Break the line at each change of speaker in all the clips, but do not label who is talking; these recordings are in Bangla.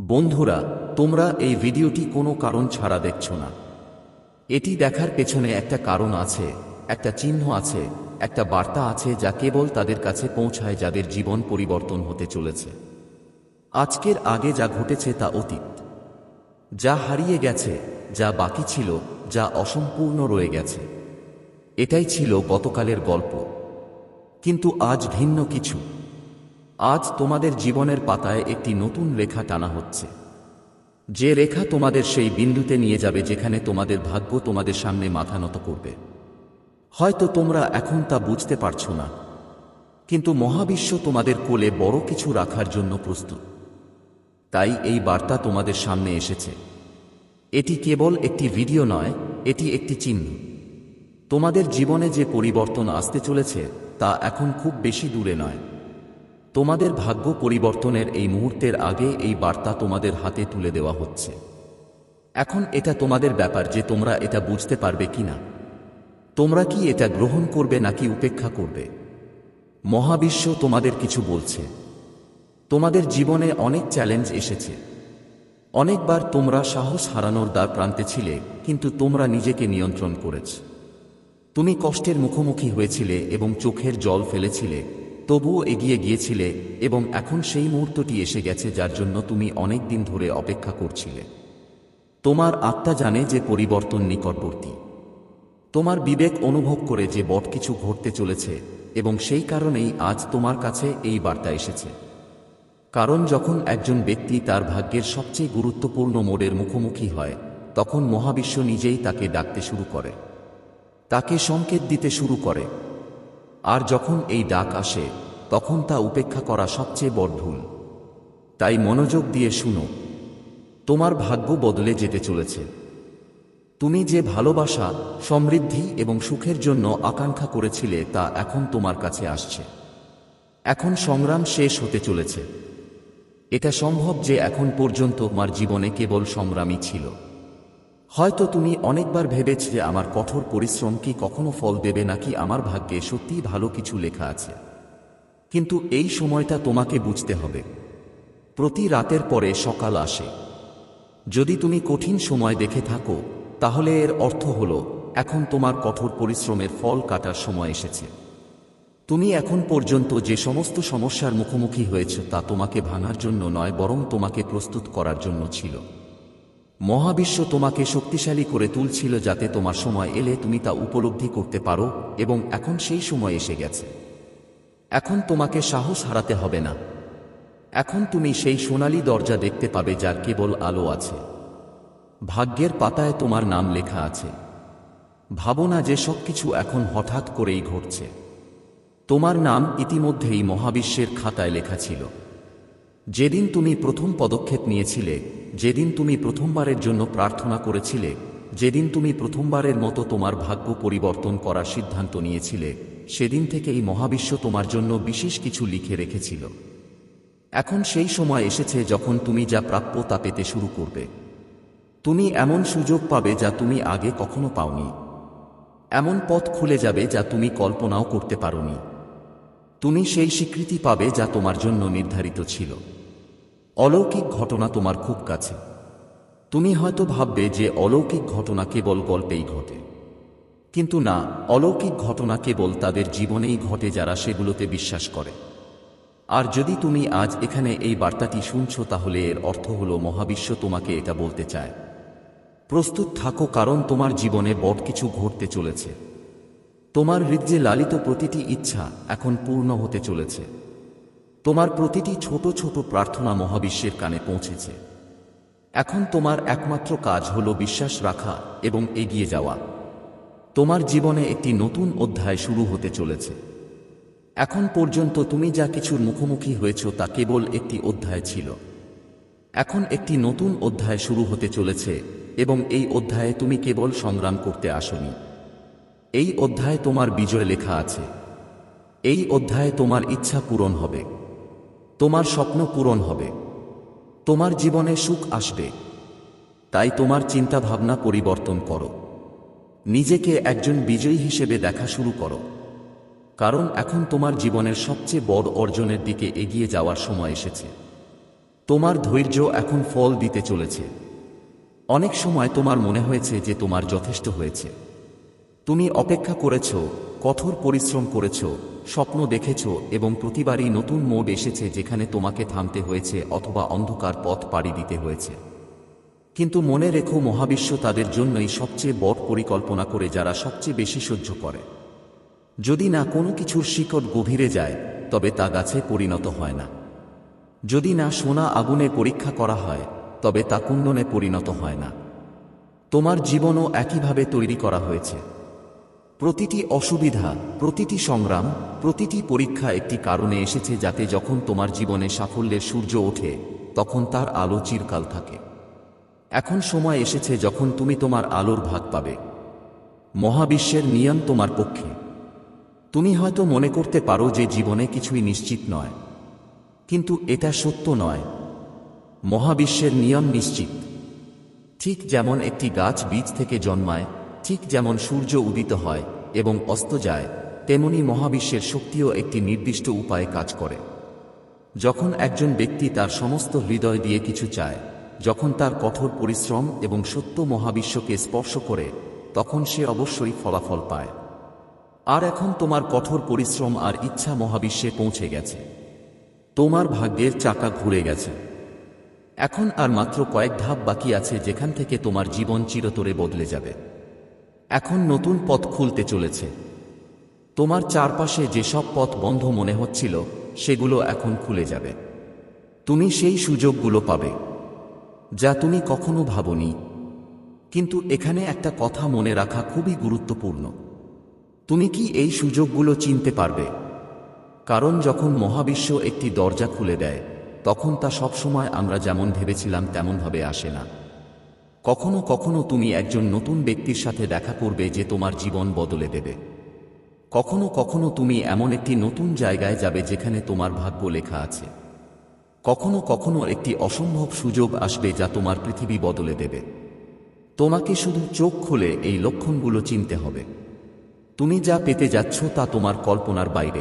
বন্ধুরা, তোমরা এই ভিডিওটি কোনো কারণ ছাড়া দেখছ না। এটি দেখার পেছনে একটা কারণ আছে, একটা চিহ্ন আছে, একটা বার্তা আছে যা কেবল তাদের কাছে পৌঁছায় যাদের জীবন পরিবর্তন হতে চলেছে। আজকের আগে যা ঘটেছে তা অতীত। যা হারিয়ে গেছে, যা বাকি ছিল, যা অসম্পূর্ণ রয়ে গেছে। এটাই ছিল গতকালের গল্প। কিন্তু আজ ভিন্ন কিছু। আজ তোমাদের জীবনের পাতায় একটি নতুন রেখা টানা হচ্ছে। যে রেখা তোমাদের সেই বিন্দুতে নিয়ে যাবে যেখানে তোমাদের ভাগ্য তোমাদের সামনে মাথা নত করবে। হয়তো তোমরা এখন তা বুঝতে পারছ না। কিন্তু মহাবিশ্ব তোমাদের কোলে বড় কিছু রাখার জন্য প্রস্তুত। তাই এই বার্তা তোমাদের সামনে এসেছে। এটি কেবল একটি ভিডিও নয়, এটি একটি চিহ্ন। তোমাদের জীবনে যে পরিবর্তন আসতে চলেছে, তা এখন খুব বেশি দূরে নয়। তোমাদের ভাগ্য পরিবর্তনের এই মুহূর্তের আগে এই বার্তা তোমাদের হাতে তুলে দেওয়া হচ্ছে। এখন এটা তোমাদের ব্যাপার যে তোমরা এটা বুঝতে পারবে কিনা। তোমরা কি এটা গ্রহণ করবে নাকি উপেক্ষা করবে? মহাবিশ্ব তোমাদের কিছু বলছে। তোমাদের জীবনে অনেক চ্যালেঞ্জ এসেছে। অনেকবার তোমরা সাহস হারানোর দ্বার প্রান্তে ছিলে, কিন্তু তোমরা নিজেকে নিয়ন্ত্রণ করেছ। তুমি কষ্টের মুখোমুখি হয়েছিলে এবং চোখের জল ফেলেছিলে তবুও এগিয়ে গিয়েছিলে এবং এখন সেই মুহূর্তটি এসে গেছে যার জন্য তুমি অনেক দিন ধরে অপেক্ষা করছিলে। তোমার আত্মা জানে যে পরিবর্তন নিকটবর্তী। তোমার বিবেক অনুভব করে যে বট কিছু ঘটতে চলেছে এবং সেই কারণেই আজ তোমার কাছে এই বার্তা এসেছে। কারণ যখন একজন ব্যক্তি তার ভাগ্যের সবচেয়ে গুরুত্বপূর্ণ মোড়ের মুখোমুখি হয়, তখন মহাবিশ্ব নিজেই তাকে ডাকতে শুরু করে। তাকে সংকেত দিতে শুরু করে। আর যখন এই ডাক আসে, তখন তা উপেক্ষা করা সবচেয়ে বড় ভুল। তাই মনোযোগ দিয়ে শুনো, তোমার ভাগ্য বদলে যেতে চলেছে। তুমি যে ভালোবাসা, সমৃদ্ধি এবং সুখের জন্য আকাঙ্ক্ষা করেছিলে, তা এখন তোমার কাছে আসছে। এখন সংগ্রাম শেষ হতে চলেছে। এটা সম্ভব যে এখন পর্যন্ত তোমার জীবনে কেবল সংগ্রামই ছিল। হয়তো তুমি অনেকবার ভেবেছ যে আমার কঠোর পরিশ্রম কি কখনো ফল দেবে নাকি আমার ভাগ্যে সত্যিই ভালো কিছু লেখা আছে। কিন্তু এই সময়টা তোমাকে বুঝতে হবে। প্রতি রাতের পরে সকাল আসে। যদি তুমি কঠিন সময় দেখে থাকো, তাহলে এর অর্থ হল, এখন তোমার কঠোর পরিশ্রমের ফল কাটার সময় এসেছে। তুমি এখন পর্যন্ত যে সমস্ত সমস্যার মুখোমুখি হয়েছ তা তোমাকে ভাঙার জন্য নয়, বরং তোমাকে প্রস্তুত করার জন্য ছিল। মহাবিশ্ব তোমাকে শক্তিশালী করে তুলছিল যাতে তোমার সময় এলে তুমি তা উপলব্ধি করতে পারো, এবং এখন সেই সময় এসে গেছে। এখন তোমাকে সাহস হারাতে হবে না। এখন তুমি সেই সোনালি দরজা দেখতে পাবে যার কেবল আলো আছে। ভাগ্যের পাতায় তোমার নাম লেখা আছে। ভাবনা যে সব কিছু এখন হঠাৎ করেই ঘটছে। তোমার নাম ইতিমধ্যেই মহাবিশ্বের খাতায় লেখা ছিল। যেদিন তুমি প্রথম পদক্ষেপ নিয়েছিলে, যেদিন তুমি প্রথমবারের জন্য প্রার্থনা করেছিলে, যেদিন তুমি প্রথমবারের মতো তোমার ভাগ্য পরিবর্তন করার সিদ্ধান্ত নিয়েছিলে, সেদিন থেকেই মহাবিশ্ব তোমার জন্য বিশেষ কিছু লিখে রেখেছিল। এখন সেই সময় এসেছে যখন তুমি যা প্রাপ্য তা পেতে শুরু করবে। তুমি এমন সুযোগ পাবে যা তুমি আগে কখনো পাওনি। এমন পথ খুলে যাবে যা তুমি কল্পনাও করতে পারোনি। তুমি সেই স্বীকৃতি পাবে যা তোমার জন্য নির্ধারিত ছিল। অলৌকিক ঘটনা তোমার খুব কাছে। তুমি হয়তো ভাববে যে অলৌকিক ঘটনা কেবল গল্পেই ঘটে। কিন্তু না, অলৌকিক ঘটনা কেবল তাদের জীবনেই ঘটে যারা সেগুলোতে বিশ্বাস করে। আর যদি তুমি আজ এখানে এই বার্তাটি শুনছ, তাহলে এর অর্থ হল মহাবিশ্ব তোমাকে এটা বলতে চায়। প্রস্তুত থাকো, কারণ তোমার জীবনে বড় কিছু ঘটতে চলেছে। তোমার হৃদয়ে লালিত প্রতিটি ইচ্ছা এখন পূর্ণ হতে চলেছে। তোমার প্রতিটি ছোট ছোট প্রার্থনা মহাবিশ্বের কানে পৌঁছেছে। এখন তোমার একমাত্র কাজ হল বিশ্বাস রাখা এবং এগিয়ে যাওয়া। তোমার জীবনে একটি নতুন অধ্যায় শুরু হতে চলেছে। এখন পর্যন্ত তুমি যা কিছুর মুখোমুখি হয়েছ তা কেবল একটি অধ্যায় ছিল। এখন একটি নতুন অধ্যায় শুরু হতে চলেছে এবং এই অধ্যায়ে তুমি কেবল সংগ্রাম করতে আসনি। এই অধ্যায়ে তোমার বিজয় লেখা আছে। এই অধ্যায়ে তোমার ইচ্ছা পূরণ হবে। তোমার স্বপ্ন পূরণ হবে। তোমার জীবনে সুখ আসবে। তাই তোমার চিন্তা ভাবনা পরিবর্তন করো। নিজেকে একজন বিজয়ী হিসেবে দেখা শুরু করো। কারণ এখন তোমার জীবনের সবচেয়ে বড় অর্জনের দিকে এগিয়ে যাওয়ার সময় এসেছে। তোমার ধৈর্য এখন ফল দিতে চলেছে। অনেক সময় তোমার মনে হয়েছে যে তোমার যথেষ্ট হয়েছে। তুমি অপেক্ষা করেছ, কঠোর পরিশ্রম করেছ স্বপ্ন দেখেছ এবং প্রতিবারই নতুন মোড এসেছে যেখানে তোমাকে থামতে হয়েছে অথবা অন্ধকার পথ পাড়ি দিতে হয়েছে। কিন্তু মনে রেখো মহাবিশ্ব তাদের জন্যই সবচেয়ে বড় পরিকল্পনা করে যারা সবচেয়ে বেশি সহ্য করে। যদি না কোনো কিছুর শিকড় গভীরে যায়, তবে তা গাছে পরিণত হয় না। যদি না সোনা আগুনে পরীক্ষা করা হয়, তবে তা কুণ্ডনে পরিণত হয় না। তোমার জীবনও একইভাবে তৈরি করা হয়েছে। প্রতিটি অসুবিধা, প্রতিটি সংগ্রাম, প্রতিটি পরীক্ষা একটি কারণে এসেছে যাতে যখন তোমার জীবনে সাফল্যের সূর্য ওঠে, তখন তার আলো চিরকাল থাকে। এখন সময় এসেছে যখন তুমি তোমার আলোর ভাগ পাবে। মহাবিশ্বের নিয়ম তোমার পক্ষে। তুমি হয়তো মনে করতে পারো যে জীবনে কিছুই নিশ্চিত নয়। কিন্তু এটা সত্য নয়। মহাবিশ্বের নিয়ম নিশ্চিত। ঠিক যেমন একটি গাছ বীজ থেকে জন্মায় ঠিক যেমন সূর্য উদিত হয় এবং অস্ত যায়, তেমনি মহাবিশ্বের শক্তিও একটি নির্দিষ্ট উপায়ে কাজ করে। যখন একজন ব্যক্তি তার সমস্ত হৃদয় দিয়ে কিছু চায়, যখন তার কঠোর পরিশ্রম এবং সত্য মহাবিশ্বকে স্পর্শ করে, তখন সে অবশ্যই ফলাফল পায়। আর এখন তোমার কঠোর পরিশ্রম আর ইচ্ছা মহাবিশ্বে পৌঁছে গেছে। তোমার ভাগ্যের চাকা ঘুরে গেছে। এখন আর মাত্র কয়েক ধাপ বাকি আছে যেখান থেকে তোমার জীবন চিরতরে বদলে যাবে। এখন নতুন পথ খুলতে চলেছে। তোমার চারপাশে যেসব পথ বন্ধ মনে হচ্ছিল, সেগুলো এখন খুলে যাবে। তুমি সেই সুযোগগুলো পাবে, যা তুমি কখনো ভাবনি। কিন্তু এখানে একটা কথা মনে রাখা খুবই গুরুত্বপূর্ণ। তুমি কি এই সুযোগগুলো চিনতে পারবে? কারণ যখন মহাবিশ্ব একটি দরজা খুলে দেয়, তখন তা সবসময় আমরা যেমন ভেবেছিলাম, তেমনভাবে আসে না। কখনো কখনো তুমি একজন নতুন ব্যক্তির সাথে দেখা করবে যে তোমার জীবন বদলে দেবে। কখনো কখনো তুমি এমন একটি নতুন জায়গায় যাবে যেখানে তোমার ভাগ্য লেখা আছে। কখনো কখনো একটি অসম্ভব সুযোগ আসবে যা তোমার পৃথিবী বদলে দেবে। তোমাকে শুধু চোখ খুলে এই লক্ষণগুলো চিনতে হবে। তুমি যা পেতে যাচ্ছ তা তোমার কল্পনার বাইরে।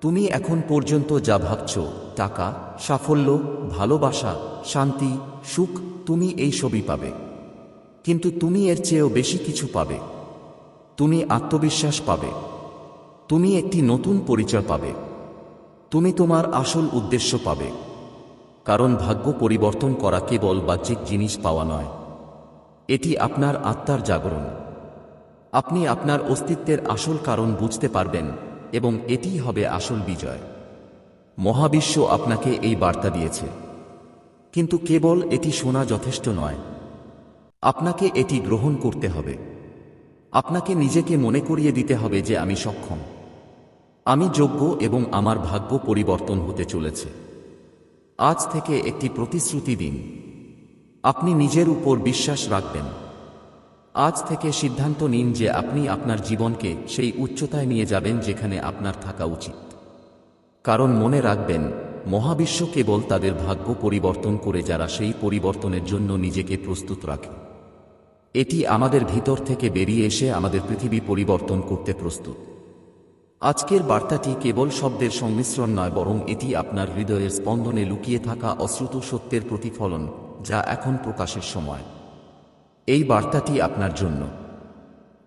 তুমি এখন পর্যন্ত যা ভাবছ, টাকা, সাফল্য, ভালোবাসা, শান্তি, সুখ তুমি এই সবই পাবে। কিন্তু তুমি এর চেয়েও বেশি কিছু পাবে। তুমি আত্মবিশ্বাস পাবে। তুমি একটি নতুন পরিচয় পাবে। তুমি তোমার আসল উদ্দেশ্য পাবে। কারণ ভাগ্য পরিবর্তন করা কেবল বাহ্যিক জিনিস পাওয়া নয়। এটি আপনার আত্মার জাগরণ। আপনি আপনার অস্তিত্বের আসল কারণ বুঝতে পারবেন এবং এটিই হবে আসল বিজয়। মহাবিশ্ব আপনাকে এই বার্তা দিয়েছে। কিন্তু কেবল এটি শোনা যথেষ্ট নয়। আপনাকে এটি গ্রহণ করতে হবে। আপনাকে নিজেকে মনে করিয়ে দিতে হবে যে আমি সক্ষম। আমি যোগ্য এবং আমার ভাগ্য পরিবর্তন হতে চলেছে। আজ থেকে একটি প্রতিশ্রুতি দিন। আপনি নিজের উপর বিশ্বাস রাখবেন। আজ থেকে সিদ্ধান্ত নিন যে আপনি আপনার জীবনকে সেই উচ্চতায় নিয়ে যাবেন যেখানে আপনার থাকা উচিত। কারণ মনে রাখবেন মহাবিশ্ব কেবল তাদের ভাগ্য পরিবর্তন করে যারা সেই পরিবর্তনের জন্য নিজেকে প্রস্তুত রাখে। এটি আমাদের ভিতর থেকে বেরিয়ে এসে আমাদের পৃথিবী পরিবর্তন করতে প্রস্তুত। আজকের বার্তাটি কেবল শব্দের সংমিশ্রণ নয়, বরং এটি আপনার হৃদয়ের স্পন্দনে লুকিয়ে থাকা অশ্রুত সত্যের প্রতিফলন যা এখন প্রকাশের সময়। এই বার্তাটি আপনার জন্য।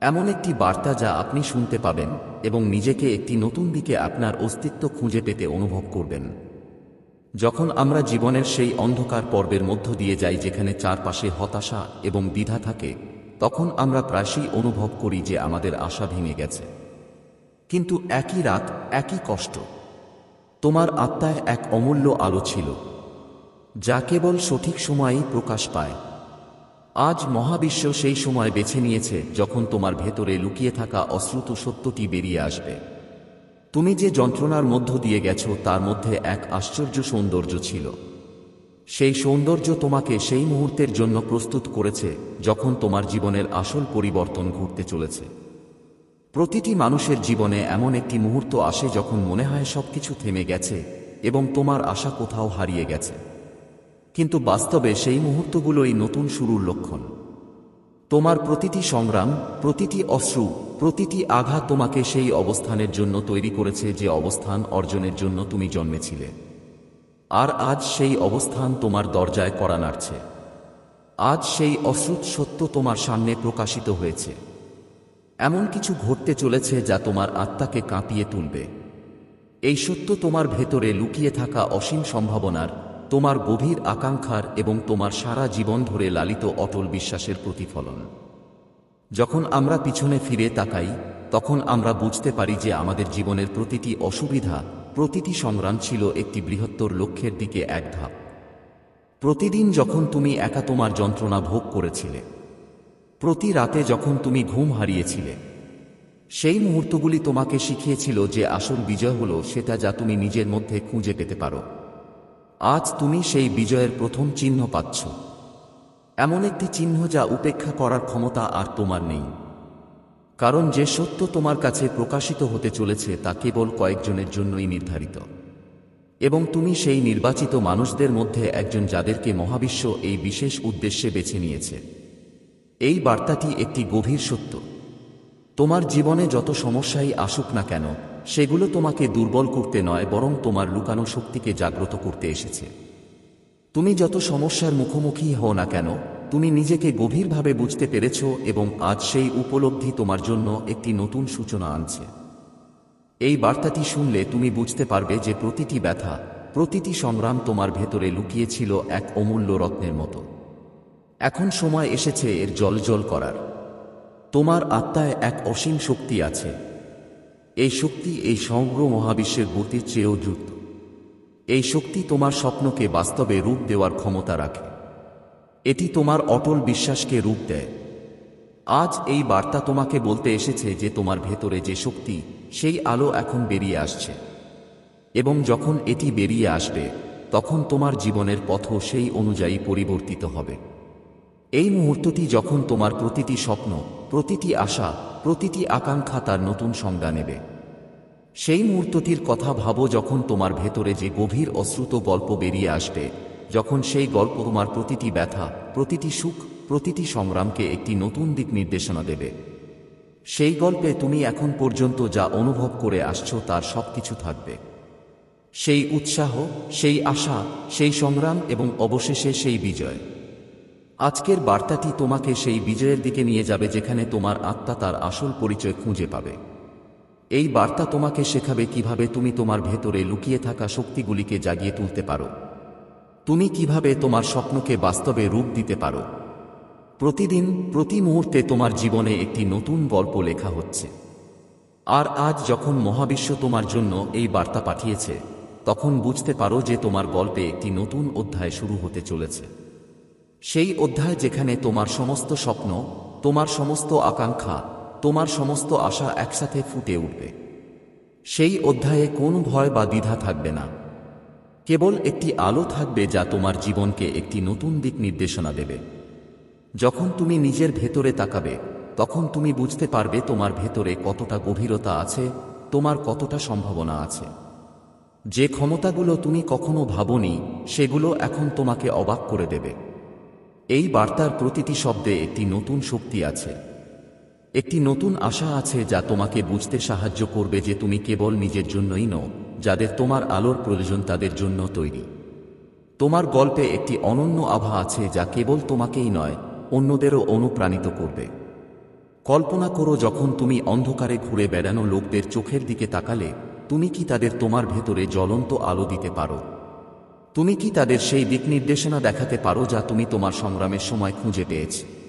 এমন একটি বার্তা যা আপনি শুনতে পাবেন এবং নিজেকে একটি নতুন দিকে আপনার অস্তিত্ব খুঁজে পেতে অনুভব করবেন। যখন আমরা জীবনের সেই অন্ধকার পর্বের মধ্য দিয়ে যাই যেখানে চারপাশে হতাশা এবং দ্বিধা থাকে, তখন আমরা প্রায়শই অনুভব করি যে আমাদের আশা ভেঙে গেছে। কিন্তু একই রাত, একই কষ্ট। তোমার আত্মায় এক অমূল্য আলো ছিল, যা কেবল সঠিক সময়েই প্রকাশ পায়। আজ মহাবিশ্ব সেই সময় বেছে নিয়েছে যখন তোমার ভেতরে লুকিয়ে থাকা অশ্রুত সত্যটি বেরিয়ে আসবে। তুমি যে যন্ত্রণার মধ্য দিয়ে গেছ, তার মধ্যে এক আশ্চর্য সৌন্দর্য ছিল। সেই সৌন্দর্য তোমাকে সেই মুহূর্তের জন্য প্রস্তুত করেছে, যখন তোমার জীবনের আসল পরিবর্তন ঘটতে চলেছে। প্রতিটি মানুষের জীবনে এমন একটি মুহূর্ত আসে যখন মনে হয় সবকিছু থেমে গেছে এবং তোমার আশা কোথাও হারিয়ে গেছে। কিন্তু বাস্তবে সেই মুহূর্তগুলোই নতুন শুরুর লক্ষণ। তোমার প্রতিটি সংগ্রাম, প্রতিটি অশ্রু প্রতিটি আঘাত তোমাকে সেই অবস্থানের জন্য তৈরি করেছে যে অবস্থান অর্জনের জন্য তুমি জন্মেছিলে। আর আজ সেই অবস্থান তোমার দরজায় করা নাড়ছে। আজ সেই অশ্রুত সত্য তোমার সামনে প্রকাশিত হয়েছে। এমন কিছু ঘটতে চলেছে যা তোমার আত্মাকে কাঁপিয়ে তুলবে। এই সত্য তোমার ভেতরে লুকিয়ে থাকা অসীম সম্ভাবনার, তোমার গভীর আকাঙ্ক্ষার এবং তোমার সারা জীবন ধরে লালিত অটল বিশ্বাসের প্রতিফলন। যখন আমরা পিছনে ফিরে তাকাই, তখন আমরা বুঝতে পারি যে আমাদের জীবনের প্রতিটি অসুবিধা, প্রতিটি সংগ্রাম ছিল একটি বৃহত্তর লক্ষ্যের দিকে এক ধাপ। প্রতিদিন যখন তুমি একা তোমার যন্ত্রণা ভোগ করেছিলে, প্রতি রাতে যখন তুমি ঘুম হারিয়েছিলে, সেই মুহূর্তগুলি তোমাকে শিখিয়েছিল যে আসল বিজয় হল সেটা যা তুমি নিজের মধ্যে খুঁজে পেতে পারো। আজ তুমি সেই বিজয়ের প্রথম চিহ্ন পাচ্ছ। এমন একটি চিহ্ন যা উপেক্ষা করার ক্ষমতা আর তোমার নেই। কারণ যে সত্য তোমার কাছে প্রকাশিত হতে চলেছে তা কেবল কয়েকজনের জন্যই নির্ধারিত। এবং তুমি সেই নির্বাচিত মানুষদের মধ্যে একজন যাদেরকে মহাবিশ্ব এই বিশেষ উদ্দেশ্যে বেছে নিয়েছে। এই বার্তাটি একটি গভীর সত্য। তোমার জীবনে যত সমস্যাই আসুক না কেন, সেগুলো তোমাকে দুর্বল করতে নয়, বরং তোমার লুকানো শক্তিকে জাগ্রত করতে এসেছে। তুমি যত সমস্যার মুখোমুখি হও না কেন, তুমি নিজেকে গভীরভাবে বুঝতে পেরেছ এবং আজ সেই উপলব্ধি তোমার জন্য একটি নতুন সূচনা আনছে। এই বার্তাটি শুনলে তুমি বুঝতে পারবে যে প্রতিটি ব্যথা, প্রতিটি সংগ্রাম তোমার ভেতরে লুকিয়েছিল এক অমূল্য রত্নের মতো। এখন সময় এসেছে এর জলজল করার। তোমার আত্মায় এক অসীম শক্তি আছে। এই শক্তি এই সমগ্র মহাবিশ্বের গতির চেয়েও দ্রুত। এই শক্তি তোমার স্বপ্নকে বাস্তবে রূপ দেওয়ার ক্ষমতা রাখে। এটি তোমার অটল বিশ্বাসকে রূপ দেয়। আজ এই বার্তা তোমাকে বলতে এসেছে যে তোমার ভেতরে যে শক্তি, সেই আলো এখন বেরিয়ে আসছে। এবং যখন এটি বেরিয়ে আসবে, তখন তোমার জীবনের পথও সেই অনুযায়ী পরিবর্তিত হবে। এই মুহূর্তটি যখন তোমার প্রতিটি স্বপ্ন, প্রতিটি আশা, প্রতিটি আকাঙ্ক্ষা তার নতুন সংজ্ঞা নেবে। সেই মুহূর্তটির কথা ভাবো যখন তোমার ভেতরে যে গভীর অশ্রুত গল্প বেরিয়ে আসবে। যখন সেই গল্প তোমার প্রতিটি ব্যথা, প্রতিটি সুখ, প্রতিটি সংগ্রামকে একটি নতুন দিক নির্দেশনা দেবে। সেই গল্পে তুমি এখন পর্যন্ত যা অনুভব করে আসছো তার সবকিছু থাকবে। সেই উৎসাহ, সেই আশা, সেই সংগ্রাম এবং অবশেষে সেই বিজয়। আজকের বার্তাটি তোমাকে সেই বিজয়ের দিকে নিয়ে যাবে যেখানে তোমার আত্মা তার আসল পরিচয় খুঁজে পাবে। এই বার্তা তোমাকে শেখাবে কীভাবে তুমি তোমার ভেতরে লুকিয়ে থাকা শক্তিগুলিকে জাগিয়ে তুলতে পারো। তুমি কীভাবে তোমার স্বপ্নকে বাস্তবে রূপ দিতে পারো। প্রতিদিন, প্রতি মুহূর্তে তোমার জীবনে একটি নতুন গল্প লেখা হচ্ছে। আর আজ যখন মহাবিশ্ব তোমার জন্য এই বার্তা পাঠিয়েছে, তখন বুঝতে পারো যে তোমার গল্পে একটি নতুন অধ্যায় শুরু হতে চলেছে। সেই অধ্যায় যেখানে তোমার সমস্ত স্বপ্ন, তোমার সমস্ত আকাঙ্ক্ষা তোমার সমস্ত আশা একসাথে ফুটে উঠবে। সেই অধ্যায়ে কোনো ভয় বা দ্বিধা থাকবে না। কেবল একটি আলো থাকবে যা তোমার জীবনকে একটি নতুন দিক নির্দেশনা দেবে। যখন তুমি নিজের ভেতরে তাকাবে, তখন তুমি বুঝতে পারবে তোমার ভেতরে কতটা গভীরতা আছে, তোমার কতটা সম্ভাবনা আছে। যে ক্ষমতাগুলো তুমি কখনো ভাবনি, সেগুলো এখন তোমাকে অবাক করে দেবে। এই বার্তার প্রতিটি শব্দে একটি নতুন শক্তি আছে। একটি নতুন আশা আছে যা তোমাকে বুঝতে সাহায্য করবে যে তুমি কেবল নিজের জন্যই নও, যাদের তোমার আলোর প্রয়োজন তাদের জন্য তৈরি। তোমার গল্পে একটি অনন্য আভা আছে যা কেবল তোমাকেই নয়, অন্যদেরও অনুপ্রাণিত করবে। কল্পনা করো যখন তুমি অন্ধকারে ঘুরে বেড়ানো লোকদের চোখের দিকে তাকালে, তুমি কি তাদের তোমার ভেতরে জ্বলন্ত আলো দিতে পারো? তুমি কি তাদের সেই দিক নির্দেশনা দেখাতে পারো যা তুমি তোমার সংগ্রামের সময় খুঁজে পেয়েছ?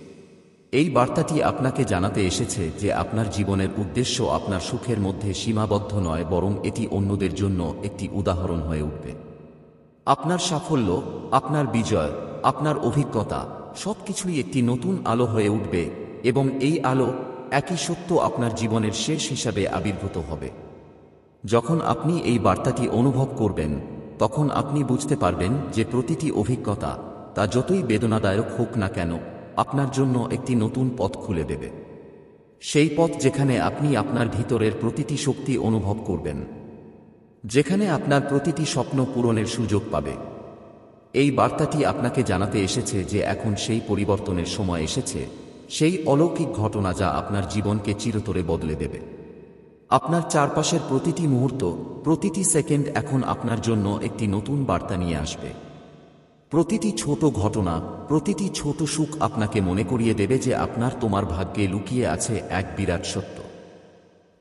এই বার্তাটি আপনাকে জানাতে এসেছে যে আপনার জীবনের উদ্দেশ্য আপনার সুখের মধ্যে সীমাবদ্ধ নয়, বরং এটি অন্যদের জন্য একটি উদাহরণ হয়ে উঠবে। আপনার সাফল্য, আপনার বিজয়, আপনার অভিজ্ঞতা সবকিছুই একটি নতুন আলো হয়ে উঠবে এবং এই আলো একই সত্য আপনার জীবনের শেষ হিসাবে আবির্ভূত হবে। যখন আপনি এই বার্তাটি অনুভব করবেন, তখন আপনি বুঝতে পারবেন যে প্রতিটি অভিজ্ঞতা, তা যতই বেদনাদায়ক হোক না কেন আপনার জন্য একটি নতুন পথ খুলে দেবে। সেই পথ যেখানে আপনি আপনার ভিতরের প্রতিটি শক্তি অনুভব করবেন। যেখানে আপনার প্রতিটি স্বপ্ন পূরণের সুযোগ পাবে। এই বার্তাটি আপনাকে জানাতে এসেছে যে এখন সেই পরিবর্তনের সময় এসেছে, সেই অলৌকিক ঘটনা যা আপনার জীবনকে চিরতরে বদলে দেবে। আপনার চারপাশের প্রতিটি মুহূর্ত, প্রতিটি সেকেন্ড এখন আপনার জন্য একটি নতুন বার্তা নিয়ে আসবে। প্রতিটি ছোট ঘটনা, প্রতিটি ছোট সুখ আপনাকে মনে করিয়ে দেবে যে আপনার তোমার ভাগ্যে লুকিয়ে আছে এক বিরাট সত্য।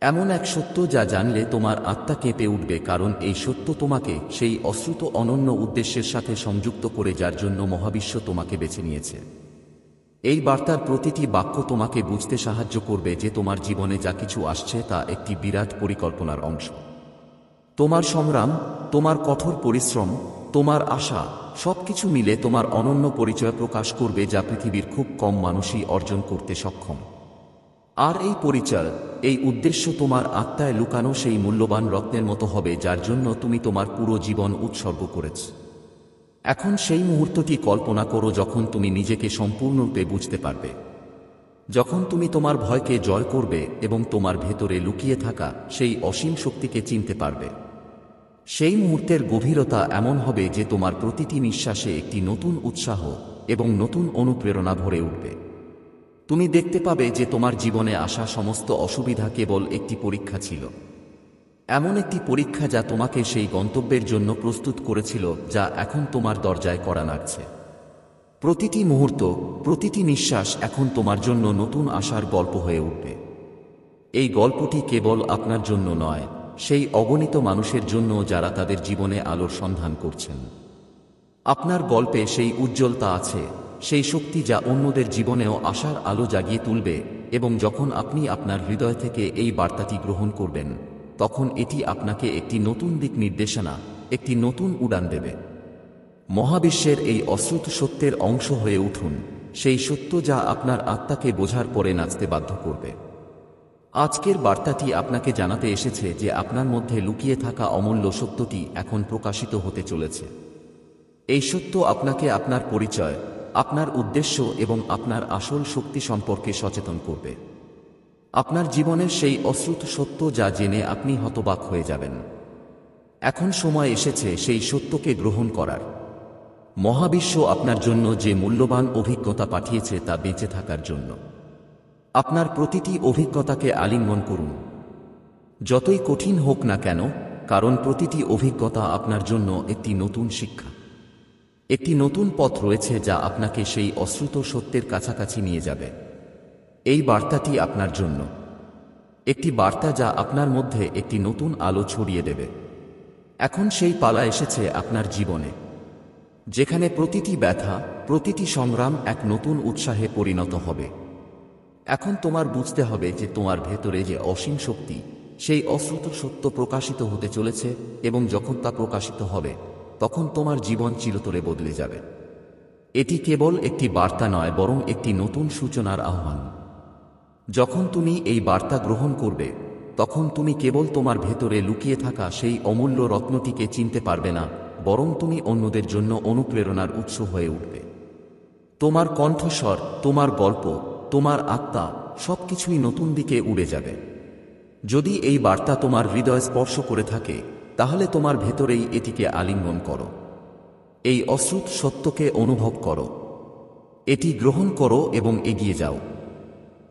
এমন এক সত্য যা জানলে তোমার আত্মা কেঁপে উঠবে কারণ এই সত্য তোমাকে সেই অশ্রুত অনন্য উদ্দেশ্যের সাথে সংযুক্ত করে যার জন্য মহাবিশ্ব তোমাকে বেছে নিয়েছে। এই বার্তার প্রতিটি বাক্য তোমাকে বুঝতে সাহায্য করবে যে তোমার জীবনে যা কিছু আসছে তা একটি বিরাট পরিকল্পনার অংশ। তোমার সংগ্রাম, তোমার কঠোর পরিশ্রম তোমার আশা, সবকিছু মিলে তোমার অনন্য পরিচয় প্রকাশ করবে যা পৃথিবীর খুব কম মানুষই অর্জন করতে সক্ষম। আর এই পরিচয়, এই উদ্দেশ্য তোমার আত্মায় লুকানো সেই মূল্যবান রত্নের মতো হবে যার জন্য তুমি তোমার পুরো জীবন উৎসর্গ করেছ। এখন সেই মুহূর্তটি কল্পনা করো যখন তুমি নিজেকে সম্পূর্ণরূপে বুঝতে পারবে। যখন তুমি তোমার ভয়কে জয় করবে এবং তোমার ভেতরে লুকিয়ে থাকা সেই অসীম শক্তিকে চিনতে পারবে। সেই মুহূর্তের গভীরতা এমন হবে যে তোমার প্রতিটি নিঃশ্বাসে একটি নতুন উৎসাহ এবং নতুন অনুপ্রেরণা ভরে উঠবে। তুমি দেখতে পাবে যে তোমার জীবনে আসা সমস্ত অসুবিধা কেবল একটি পরীক্ষা ছিল। এমন একটি পরীক্ষা যা তোমাকে সেই গন্তব্যের জন্য প্রস্তুত করেছিল, যা এখন তোমার দরজায় করা নাড়ছে। প্রতিটি মুহূর্ত, প্রতিটি নিঃশ্বাস এখন তোমার জন্য নতুন আশার গল্প হয়ে উঠবে। এই গল্পটি কেবল আপনার জন্য নয় সেই অগণিত মানুষের জন্য যারা তাদের জীবনে আলোর সন্ধান করছেন। আপনার গল্পে সেই উজ্জ্বলতা আছে, সেই শক্তি যা অন্যদের জীবনেও আশার আলো জাগিয়ে তুলবে এবং যখন আপনি আপনার হৃদয় থেকে এই বার্তাটি গ্রহণ করবেন, তখন এটি আপনাকে একটি নতুন দিক নির্দেশনা, একটি নতুন উড়ান দেবে। মহাবিশ্বের এই অশ্রুত সত্যের অংশ হয়ে উঠুন, সেই সত্য যা আপনার আত্মাকে বোঝার পরে নাচতে বাধ্য করবে। আজকের বার্তাটি আপনাকে জানাতে এসেছে যে আপনার মধ্যে লুকিয়ে থাকা অমূল্য সত্যটি এখন প্রকাশিত হতে চলেছে। এই সত্য আপনাকে আপনার পরিচয়, আপনার উদ্দেশ্য এবং আপনার আসল শক্তি সম্পর্কে সচেতন করবে। আপনার জীবনের সেই অশ্রুত সত্য যা জেনে আপনি হতবাক হয়ে যাবেন। এখন সময় এসেছে সেই সত্যকে গ্রহণ করার। মহাবিশ্ব আপনার জন্য যে মূল্যবান অভিজ্ঞতা পাঠিয়েছে তা বেঁচে থাকার জন্য। আপনার প্রতিটি অভিজ্ঞতাকে আলিঙ্গন করুন। যতই কঠিন হোক না কেন, কারণ প্রতিটি অভিজ্ঞতা আপনার জন্য একটি নতুন শিক্ষা। একটি নতুন পথ রয়েছে যা আপনাকে সেই অশ্রুত সত্যের কাছাকাছি নিয়ে যাবে। এই বার্তাটি আপনার জন্য। একটি বার্তা যা আপনার মধ্যে একটি নতুন আলো ছড়িয়ে দেবে। এখন সেই পালা এসেছে আপনার জীবনে, যেখানে প্রতিটি ব্যথা, প্রতিটি সংগ্রাম এক নতুন উৎসাহে পরিণত হবে। এখন তোমার বুঝতে হবে যে তোমার ভেতরে যে অসীম শক্তি, সেই অশ্রুত সত্য প্রকাশিত হতে চলেছে এবং যখন তা প্রকাশিত হবে, তখন তোমার জীবন চিরতরে বদলে যাবে। এটি কেবল একটি বার্তা নয়, বরং একটি নতুন সূচনার আহ্বান। যখন তুমি এই বার্তা গ্রহণ করবে, তখন তুমি কেবল তোমার ভেতরে লুকিয়ে থাকা সেই অমূল্য রত্নটিকে চিনতে পারবে না, বরং তুমি অন্যদের জন্য অনুপ্রেরণার উৎস হয়ে উঠবে। তোমার কণ্ঠস্বর, তোমার গল্প তোমার আত্মা সবকিছুই নতুন দিকে উড়ে যাবে। যদি এই বার্তা তোমার হৃদয় স্পর্শ করে থাকে, তাহলে তোমার ভেতরেই এটিকে আলিঙ্গন করো। এই অশ্রুত সত্যকে অনুভব করো। এটি গ্রহণ করো এবং এগিয়ে যাও।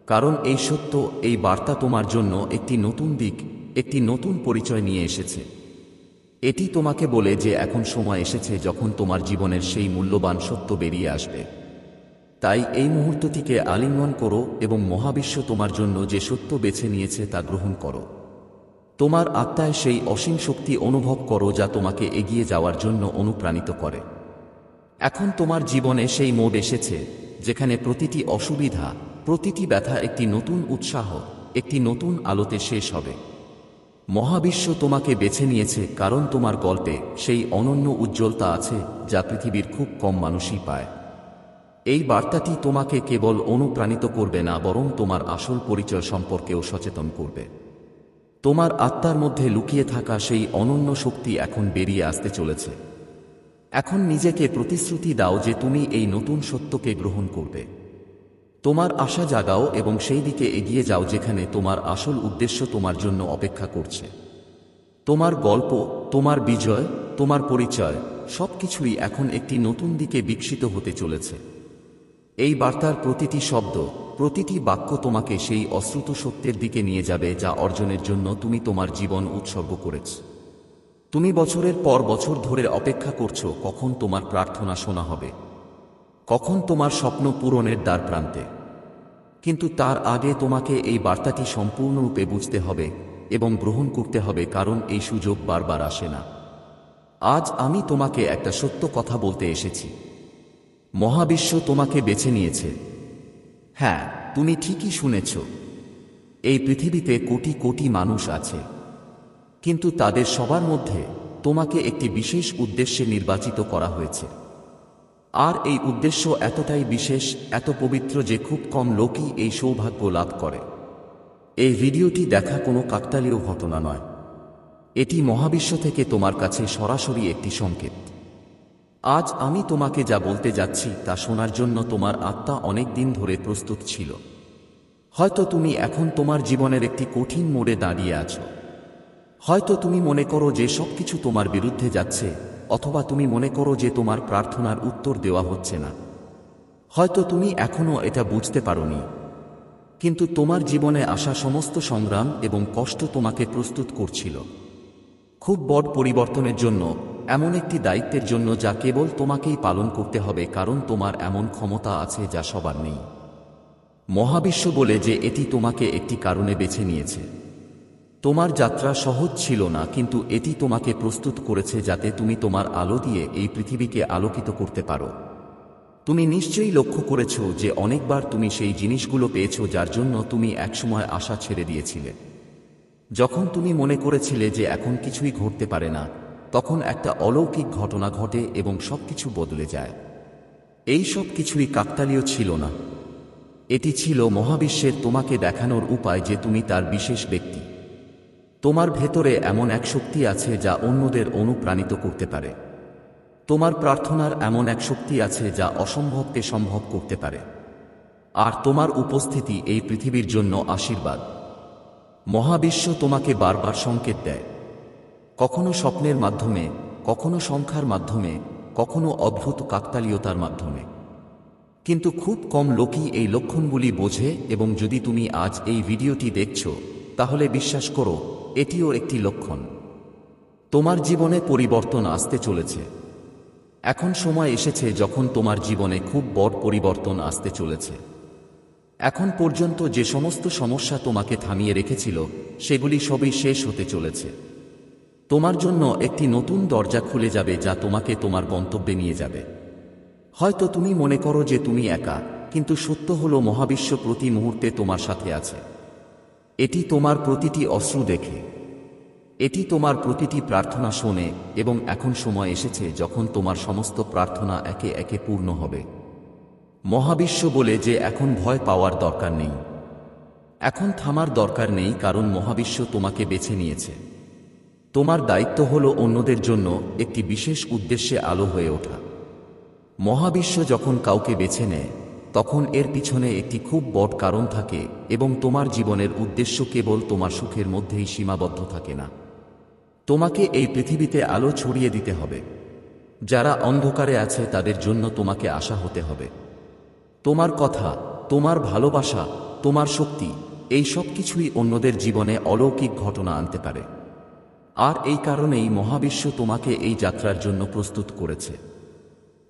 কারণ এই সত্য, এই বার্তা তোমার জন্য একটি নতুন দিক, একটি নতুন পরিচয় নিয়ে এসেছে। এটি তোমাকে বলে যে এখন সময় এসেছে যখন তোমার জীবনের সেই মূল্যবান সত্য বেরিয়ে আসবে। তাই এই মুহূর্তটিকে আলিঙ্গন করো এবং মহাবিশ্ব তোমার জন্য যে সত্য বেছে নিয়েছে তা গ্রহণ করো। তোমার আত্মায় সেই অসীম শক্তি অনুভব করো যা তোমাকে এগিয়ে যাওয়ার জন্য অনুপ্রাণিত করে। এখন তোমার জীবনে সেই মোড এসেছে, যেখানে প্রতিটি অসুবিধা, প্রতিটি ব্যথা একটি নতুন উৎসাহ, একটি নতুন আলোতে শেষ হবে। মহাবিশ্ব তোমাকে বেছে নিয়েছে কারণ তোমার গল্পে সেই অনন্য উজ্জ্বলতা আছে যা পৃথিবীর খুব কম মানুষই পায়। এই বার্তাটি তোমাকে কেবল অনুপ্রাণিত করবে না, বরং তোমার আসল পরিচয় সম্পর্কেও সচেতন করবে। তোমার আত্মার মধ্যে লুকিয়ে থাকা সেই অনন্য শক্তি এখন বেরিয়ে আসতে চলেছে। এখন নিজেকে প্রতিশ্রুতি দাও যে তুমি এই নতুন সত্যকে গ্রহণ করবে। তোমার আশা জাগাও এবং সেই দিকে এগিয়ে যাও যেখানে তোমার আসল উদ্দেশ্য তোমার জন্য অপেক্ষা করছে। তোমার গল্প, তোমার বিজয়, তোমার পরিচয় সবকিছুই এখন একটি নতুন দিকে বিকশিত হতে চলেছে। এই বার্তার প্রতিটি শব্দ, প্রতিটি বাক্য তোমাকে সেই অশ্রুত সত্যের দিকে নিয়ে যাবে যা অর্জনের জন্য তুমি তোমার জীবন উৎসর্গ করেছ। তুমি বছরের পর বছর ধরে অপেক্ষা করছ কখন তোমার প্রার্থনা শোনা হবে, কখন তোমার স্বপ্ন পূরণের দ্বার প্রান্তে। কিন্তু তার আগে তোমাকে এই বার্তাটি সম্পূর্ণরূপে বুঝতে হবে এবং গ্রহণ করতে হবে কারণ এই সুযোগ বারবার আসে না। আজ আমি তোমাকে একটা সত্য কথা বলতে এসেছি। মহাবিশ্ব তোমাকে বেছে নিয়েছে। হ্যাঁ তুমি ঠিকই শুনেছ। এই পৃথিবীতে কোটি কোটি মানুষ আছে। কিন্তু তাদের সবার মধ্যে তোমাকে একটি বিশেষ উদ্দেশ্যে নির্বাচিত করা হয়েছে। আর এই উদ্দেশ্য এতটাই বিশেষ, এত পবিত্র যে খুব কম লোকই এই সৌভাগ্য লাভ করে। এই ভিডিওটি দেখা কোনো কাকতালীয় ঘটনা নয়। এটি মহাবিশ্ব থেকে তোমার কাছে সরাসরি একটি সংকেত। আজ আমি তোমাকে যা বলতে যাচ্ছি তা শোনার জন্য তোমার আত্মা অনেক দিন ধরে প্রস্তুত ছিল। হয়তো তুমি এখন তোমার জীবনের একটি কঠিন মোড়ে দাঁড়িয়ে আছো। হয়তো তুমি মনে করো যে সবকিছু তোমার বিরুদ্ধে যাচ্ছে, অথবা তুমি মনে করো যে তোমার প্রার্থনার উত্তর দেওয়া হচ্ছে না। হয়তো তুমি এখনও এটা বুঝতে পারোনি। কিন্তু তোমার জীবনে আসা সমস্ত সংগ্রাম এবং কষ্ট তোমাকে প্রস্তুত করছিল। খুব বড় পরিবর্তনের জন্য এমন একটি দায়িত্বের জন্য যা কেবল তোমাকেই পালন করতে হবে, কারণ তোমার এমন ক্ষমতা আছে যা সবার নেই। মহাবিশ্ব বলে যে এটি তোমাকে একটি কারণে বেছে নিয়েছে। তোমার যাত্রা সহজ ছিল না, কিন্তু এটি তোমাকে প্রস্তুত করেছে যাতে তুমি তোমার আলো দিয়ে এই পৃথিবীকে আলোকিত করতে পারো। তুমি নিশ্চয়ই লক্ষ্য করেছ যে অনেকবার তুমি সেই জিনিসগুলো পেয়েছ যার জন্য তুমি একসময় আশা ছেড়ে দিয়েছিলে। যখন তুমি মনে করেছিলে যে এখন কিছুই ঘটতে পারে না তখন একটা অলৌকিক ঘটনা ঘটে এবং সবকিছু বদলে যায়। এই সব কিছুই কাকতালীয় ছিল না। এটি ছিল মহাবিশ্বের তোমাকে দেখানোর উপায় যে তুমি তার বিশেষ ব্যক্তি। তোমার ভেতরে এমন এক শক্তি আছে যা অন্যদের অনুপ্রাণিত করতে পারে। তোমার প্রার্থনার এমন এক শক্তি আছে যা অসম্ভবকে সম্ভব করতে পারে। আর তোমার উপস্থিতি এই পৃথিবীর জন্য আশীর্বাদ। মহাবিশ্ব তোমাকে বারবার সংকেত দেয়। কখনো স্বপ্নের মাধ্যমে, কখনো সংখ্যার মাধ্যমে, কখনো অদ্ভুত কাকতালীয়তার মাধ্যমে। কিন্তু খুব কম লোকই এই লক্ষণগুলি বোঝে এবং যদি তুমি আজ এই ভিডিওটি দেখছ, তাহলে বিশ্বাস করো, এটিও একটি লক্ষণ। তোমার জীবনে পরিবর্তন আসতে চলেছে। এখন সময় এসেছে যখন তোমার জীবনে খুব বড় পরিবর্তন আসতে চলেছে। এখন পর্যন্ত যে সমস্ত সমস্যা তোমাকে থামিয়ে রেখেছিল, সেগুলি সবই শেষ হতে চলেছে। তোমার জন্য একটি নতুন দরজা খুলে যাবে যা তোমাকে তোমার গন্তব্যে নিয়ে যাবে। হয়তো তুমি মনে করো যে তুমি একা, কিন্তু সত্য হল মহাবিশ্ব প্রতি মুহূর্তে তোমার সাথে আছে। এটি তোমার প্রতিটি অশ্রু দেখে। এটি তোমার প্রতিটি প্রার্থনা শোনে এবং এখন সময় এসেছে যখন তোমার সমস্ত প্রার্থনা একে একে পূর্ণ হবে। মহাবিশ্ব বলে যে এখন ভয় পাওয়ার দরকার নেই। এখন থামার দরকার নেই কারণ মহাবিশ্ব তোমাকে বেছে নিয়েছে। তোমার দায়িত্ব হল অন্যদের জন্য একটি বিশেষ উদ্দেশ্যে আলো হয়ে ওঠা। মহাবিশ্ব যখন কাউকে বেছে নেয়, তখন এর পিছনে একটি খুব বড় কারণ থাকে এবং তোমার জীবনের উদ্দেশ্য কেবল তোমার সুখের মধ্যেই সীমাবদ্ধ থাকে না। তোমাকে এই পৃথিবীতে আলো ছড়িয়ে দিতে হবে। যারা অন্ধকারে আছে, তাদের জন্য তোমাকে আশা হতে হবে। তোমার কথা, তোমার ভালোবাসা, তোমার শক্তি, এই সব কিছুই অন্যদের জীবনে অলৌকিক ঘটনা আনতে পারে। আর এই কারণেই মহাবিশ্ব তোমাকে এই যাত্রার জন্য প্রস্তুত করেছে।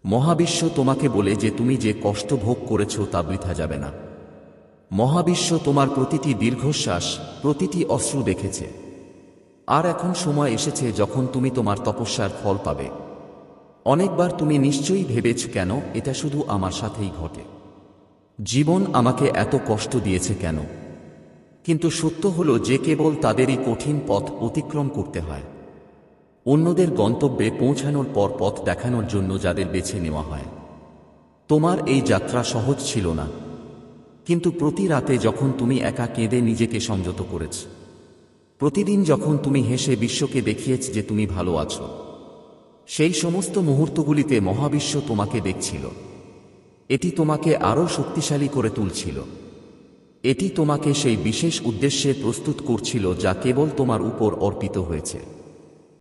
মহাবিশ্ব তোমাকে বলে যে তুমি যে কষ্ট ভোগ করেছ তা বৃথা যাবে না। মহাবিশ্ব তোমার প্রতিটি দীর্ঘশ্বাস, প্রতিটি অশ্রু দেখেছে। আর এখন সময় এসেছে যখন তুমি তোমার তপস্যার ফল পাবে। অনেকবার তুমি নিশ্চয়ই ভেবেছ কেন, এটা শুধু আমার সাথেই ঘটে। জীবন আমাকে এত কষ্ট দিয়েছে কেন? কিন্তু সত্য হল যে কেবল তাদেরই কঠিন পথ অতিক্রম করতে হয়। অন্যদের গন্তব্যে পৌঁছানোর পর পথ দেখানোর জন্য যাদের বেছে নেওয়া হয়। তোমার এই যাত্রা সহজ ছিল না। কিন্তু প্রতি রাতে যখন তুমি একা কেঁদে নিজেকে সংযত করেছ, প্রতিদিন যখন তুমি হেসে বিশ্বকে দেখিয়েছ যে তুমি ভালো আছো, সেই সমস্ত মুহূর্তগুলিতে মহাবিশ্ব তোমাকে দেখছিল। এটি তোমাকে আরও শক্তিশালী করে তুলছিল। এটি তোমাকে সেই বিশেষ উদ্দেশ্যে প্রস্তুত করছিল যা কেবল তোমার উপর অর্পিত হয়েছে।